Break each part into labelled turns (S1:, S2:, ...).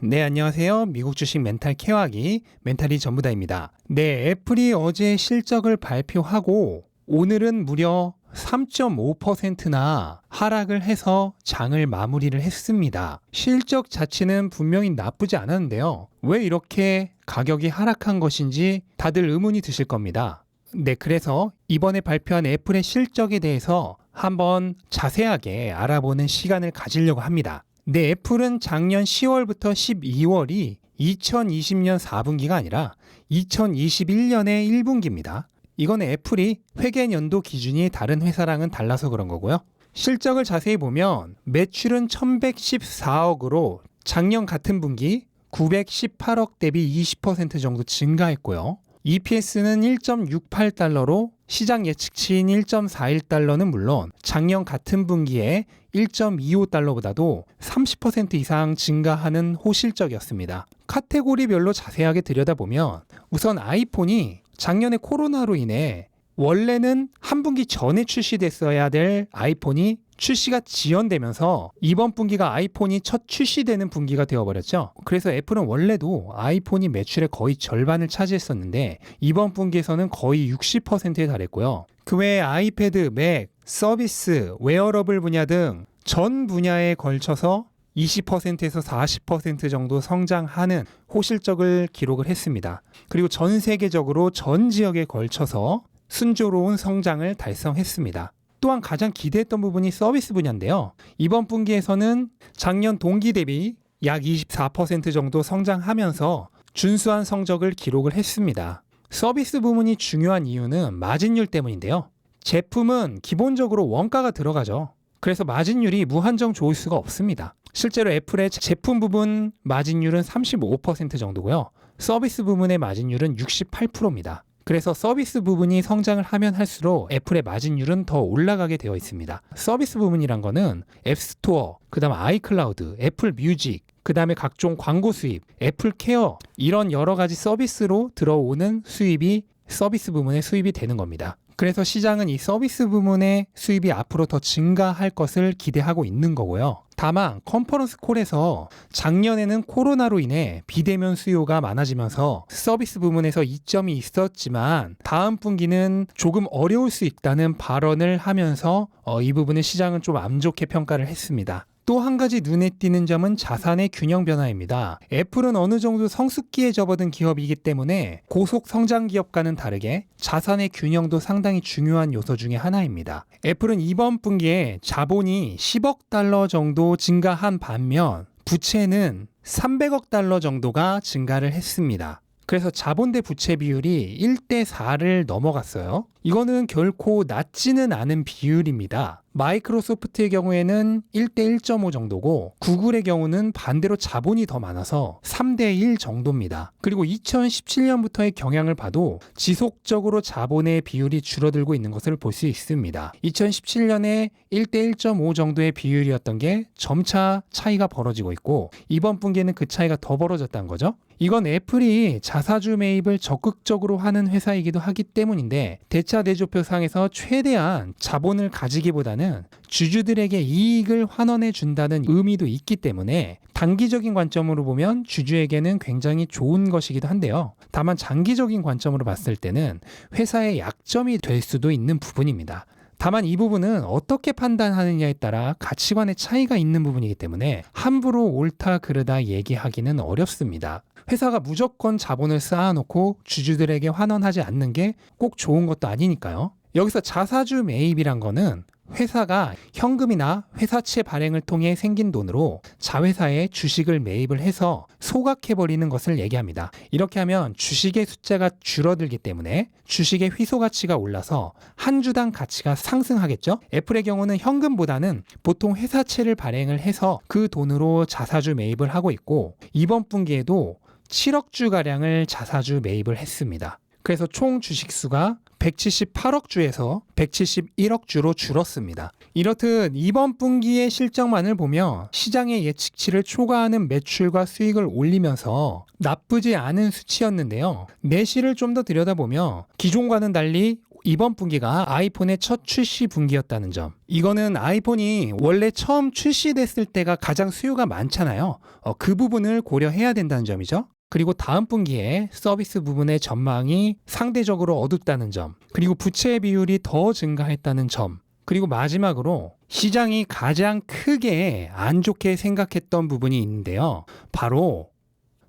S1: 네, 안녕하세요. 미국 주식 멘탈 케어하기 멘탈이 전부다입니다. 네, 애플이 어제 실적을 발표하고 오늘은 무려 3.5%나 하락을 해서 장을 마무리를 했습니다. 실적 자체는 분명히 나쁘지 않았는데요. 왜 이렇게 가격이 하락한 것인지 다들 의문이 드실 겁니다. 네, 그래서 이번에 발표한 애플의 실적에 대해서 한번 자세하게 알아보는 시간을 가지려고 합니다. 네, 애플은 작년 10월부터 12월이 2020년 4분기가 아니라 2021년의 1분기입니다. 이건 애플이 회계 연도 기준이 다른 회사랑은 달라서 그런 거고요. 실적을 자세히 보면 매출은 1114억으로 작년 같은 분기 918억 대비 20% 정도 증가했고요. EPS는 1.68달러로 시장 예측치인 1.41달러는 물론 작년 같은 분기에 1.25달러보다도 30% 이상 증가하는 호실적이었습니다. 카테고리별로 자세하게 들여다보면 우선 아이폰이 작년에 코로나로 인해 원래는 한 분기 전에 출시됐어야 될 아이폰이 출시가 지연되면서 이번 분기가 아이폰이 첫 출시되는 분기가 되어버렸죠. 그래서 애플은 원래도 아이폰이 매출의 거의 절반을 차지했었는데 이번 분기에서는 거의 60%에 달했고요. 그 외에 아이패드, 맥, 서비스, 웨어러블 분야 등 전 분야에 걸쳐서 20%에서 40% 정도 성장하는 호실적을 기록을 했습니다. 그리고 전 세계적으로 전 지역에 걸쳐서 순조로운 성장을 달성했습니다. 또한 가장 기대했던 부분이 서비스 분야인데요. 이번 분기에서는 작년 동기 대비 약 24% 정도 성장하면서 준수한 성적을 기록을 했습니다. 서비스 부문이 중요한 이유는 마진율 때문인데요. 제품은 기본적으로 원가가 들어가죠. 그래서 마진율이 무한정 좋을 수가 없습니다. 실제로 애플의 제품 부분 마진율은 35% 정도고요. 서비스 부문의 마진율은 68%입니다. 그래서 서비스 부분이 성장을 하면 할수록 애플의 마진율은 더 올라가게 되어 있습니다. 서비스 부분이란 거는 앱스토어, 그다음 아이클라우드, 애플 뮤직, 그 다음에 각종 광고 수입, 애플 케어 이런 여러 가지 서비스로 들어오는 수입이 서비스 부문의 수입이 되는 겁니다. 그래서 시장은 이 서비스 부문의 수입이 앞으로 더 증가할 것을 기대하고 있는 거고요. 다만 컨퍼런스 콜에서 작년에는 코로나로 인해 비대면 수요가 많아지면서 서비스 부문에서 이점이 있었지만 다음 분기는 조금 어려울 수 있다는 발언을 하면서 어, 이 부분은 시장은 좀 안 좋게 평가를 했습니다. 또 한 가지 눈에 띄는 점은 자산의 균형 변화입니다. 애플은 어느 정도 성숙기에 접어든 기업이기 때문에 고속 성장 기업과는 다르게 자산의 균형도 상당히 중요한 요소 중에 하나입니다. 애플은 이번 분기에 자본이 10억 달러 정도 증가한 반면 부채는 300억 달러 정도가 증가를 했습니다. 그래서 자본 대 부채 비율이 1대 4를 넘어갔어요. 이거는 결코 낮지는 않은 비율입니다. 마이크로소프트의 경우에는 1대 1.5 정도고 구글의 경우는 반대로 자본이 더 많아서 3대 1 정도입니다. 그리고 2017년부터의 경향을 봐도 지속적으로 자본의 비율이 줄어들고 있는 것을 볼 수 있습니다. 2017년에 1대 1.5 정도의 비율이었던 게 점차 차이가 벌어지고 있고 이번 분기에는 그 차이가 더 벌어졌다는 거죠. 이건 애플이 자사주 매입을 적극적으로 하는 회사이기도 하기 때문인데 대차 대조표상에서 최대한 자본을 가지기보다는 주주들에게 이익을 환원해 준다는 의미도 있기 때문에 단기적인 관점으로 보면 주주에게는 굉장히 좋은 것이기도 한데요. 다만 장기적인 관점으로 봤을 때는 회사의 약점이 될 수도 있는 부분입니다. 다만 이 부분은 어떻게 판단하느냐에 따라 가치관의 차이가 있는 부분이기 때문에 함부로 옳다 그르다 얘기하기는 어렵습니다. 회사가 무조건 자본을 쌓아놓고 주주들에게 환원하지 않는 게 꼭 좋은 것도 아니니까요. 여기서 자사주 매입이란 거는 회사가 현금이나 회사채 발행을 통해 생긴 돈으로 자회사에 주식을 매입을 해서 소각해버리는 것을 얘기합니다. 이렇게 하면 주식의 숫자가 줄어들기 때문에 주식의 희소 가치가 올라서 한 주당 가치가 상승하겠죠? 애플의 경우는 현금보다는 보통 회사채를 발행을 해서 그 돈으로 자사주 매입을 하고 있고 이번 분기에도 7억 주가량을 자사주 매입을 했습니다. 그래서 총 주식수가 178억 주에서 171억 주로 줄었습니다. 이렇듯 이번 분기의 실적만을 보면 시장의 예측치를 초과하는 매출과 수익을 올리면서 나쁘지 않은 수치였는데요. 내실을 좀 더 들여다보면 기존과는 달리 이번 분기가 아이폰의 첫 출시 분기였다는 점. 이거는 아이폰이 원래 처음 출시됐을 때가 가장 수요가 많잖아요. 어, 그 부분을 고려해야 된다는 점이죠. 그리고 다음 분기에 서비스 부분의 전망이 상대적으로 어둡다는 점. 그리고 부채 비율이 더 증가했다는 점. 그리고 마지막으로 시장이 가장 크게 안 좋게 생각했던 부분이 있는데요. 바로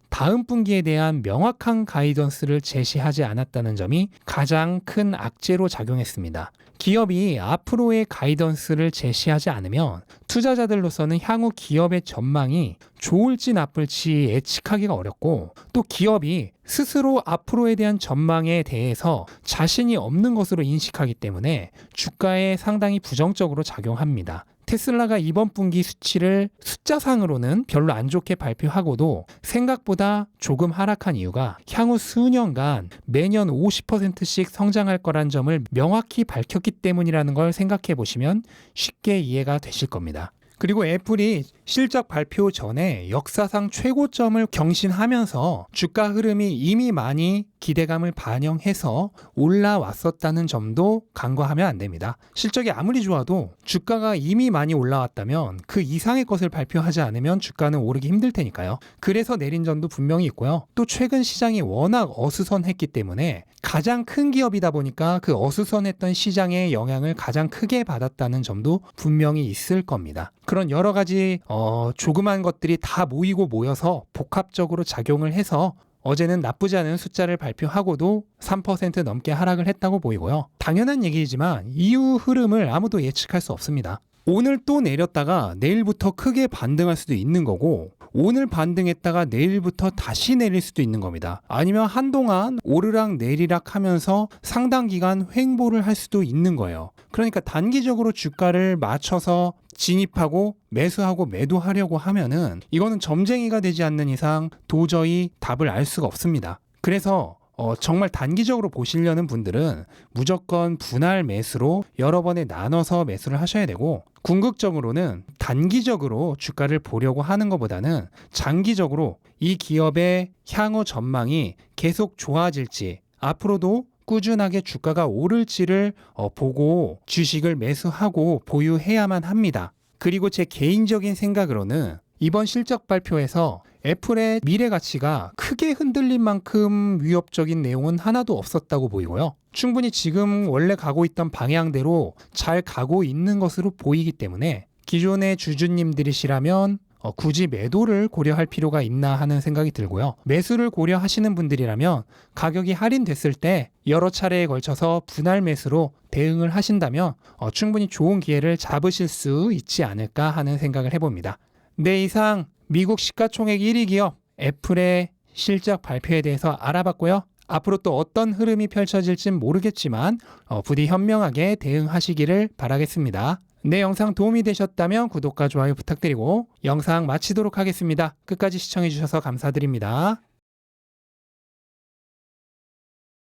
S1: 다음 분기에 대한 명확한 가이던스를 제시하지 않았다는 점이 가장 큰 악재로 작용했습니다. 기업이 앞으로의 가이던스를 제시하지 않으면 투자자들로서는 향후 기업의 전망이 좋을지 나쁠지 예측하기가 어렵고 또 기업이 스스로 앞으로에 대한 전망에 대해서 자신이 없는 것으로 인식하기 때문에 주가에 상당히 부정적으로 작용합니다. 테슬라가 이번 분기 수치를 숫자상으로는 별로 안 좋게 발표하고도 생각보다 조금 하락한 이유가 향후 수년간 매년 50%씩 성장할 거란 점을 명확히 밝혔기 때문이라는 걸 생각해 보시면 쉽게 이해가 되실 겁니다. 그리고 애플이 실적 발표 전에 역사상 최고점을 경신하면서 주가 흐름이 이미 많이 기대감을 반영해서 올라왔었다는 점도 간과하면 안 됩니다. 실적이 아무리 좋아도 주가가 이미 많이 올라왔다면 그 이상의 것을 발표하지 않으면 주가는 오르기 힘들 테니까요. 그래서 내린 점도 분명히 있고요. 또 최근 시장이 워낙 어수선했기 때문에 가장 큰 기업이다 보니까 그 어수선했던 시장의 영향을 가장 크게 받았다는 점도 분명히 있을 겁니다. 그런 여러 가지 어, 조그만 것들이 다 모이고 모여서 복합적으로 작용을 해서 어제는 나쁘지 않은 숫자를 발표하고도 3% 넘게 하락을 했다고 보이고요. 당연한 얘기지만 이후 흐름을 아무도 예측할 수 없습니다. 오늘 또 내렸다가 내일부터 크게 반등할 수도 있는 거고 오늘 반등했다가 내일부터 다시 내릴 수도 있는 겁니다. 아니면 한동안 오르락 내리락 하면서 상당 기간 횡보를 할 수도 있는 거예요. 그러니까 단기적으로 주가를 맞춰서 진입하고 매수하고 매도하려고 하면은 이거는 점쟁이가 되지 않는 이상 도저히 답을 알 수가 없습니다. 그래서 어, 정말 단기적으로 보시려는 분들은 무조건 분할 매수로 여러 번에 나눠서 매수를 하셔야 되고 궁극적으로는 단기적으로 주가를 보려고 하는 것보다는 장기적으로 이 기업의 향후 전망이 계속 좋아질지 앞으로도 꾸준하게 주가가 오를지를 어, 보고 주식을 매수하고 보유해야만 합니다. 그리고 제 개인적인 생각으로는 이번 실적 발표에서 애플의 미래 가치가 크게 흔들린 만큼 위협적인 내용은 하나도 없었다고 보이고요. 충분히 지금 원래 가고 있던 방향대로 잘 가고 있는 것으로 보이기 때문에 기존의 주주님들이시라면 어, 굳이 매도를 고려할 필요가 있나 하는 생각이 들고요. 매수를 고려하시는 분들이라면 가격이 할인됐을 때 여러 차례에 걸쳐서 분할 매수로 대응을 하신다면 어, 충분히 좋은 기회를 잡으실 수 있지 않을까 하는 생각을 해봅니다. 네, 이상 미국 시가총액 1위 기업 애플의 실적 발표에 대해서 알아봤고요. 앞으로 또 어떤 흐름이 펼쳐질진 모르겠지만 어, 부디 현명하게 대응하시기를 바라겠습니다. 내 영상 도움이 되셨다면 구독과 좋아요 부탁드리고 영상 마치도록 하겠습니다. 끝까지 시청해주셔서 감사드립니다.